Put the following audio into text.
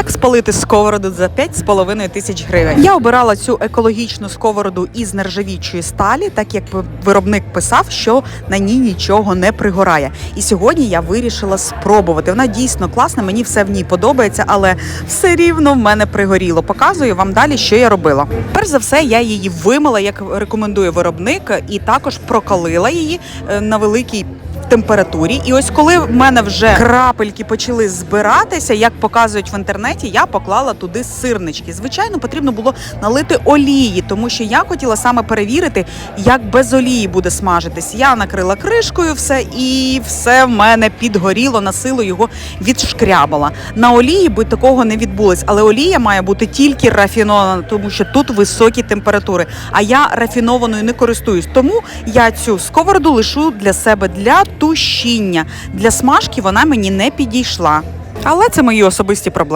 Як спалити сковороду за 5,5 тисяч гривень? Я обирала цю екологічну сковороду із нержавічої сталі, так як виробник писав, що на ній нічого не пригорає. І сьогодні я вирішила спробувати. Вона дійсно класна, мені все в ній подобається, але все рівно в мене пригоріло. Показую вам далі, що я робила. Перш за все, я її вимила, як рекомендує виробник, і також прокалила її е, на великій температурі. І ось коли в мене вже крапельки почали збиратися, як показують в інтернеті, я поклала туди сирнички. Звичайно, потрібно було налити олії, тому що я хотіла саме перевірити, як без олії буде смажитись. Я накрила кришкою все, і все в мене підгоріло, на силу його відшкрябала. На олії би такого не відбулось, але олія має бути тільки рафінована, тому що тут високі температури. А я рафінованою не користуюсь. Тому я цю сковороду лишу для себе для тушіння. Для смажки вона мені не підійшла. Але це мої особисті проблеми.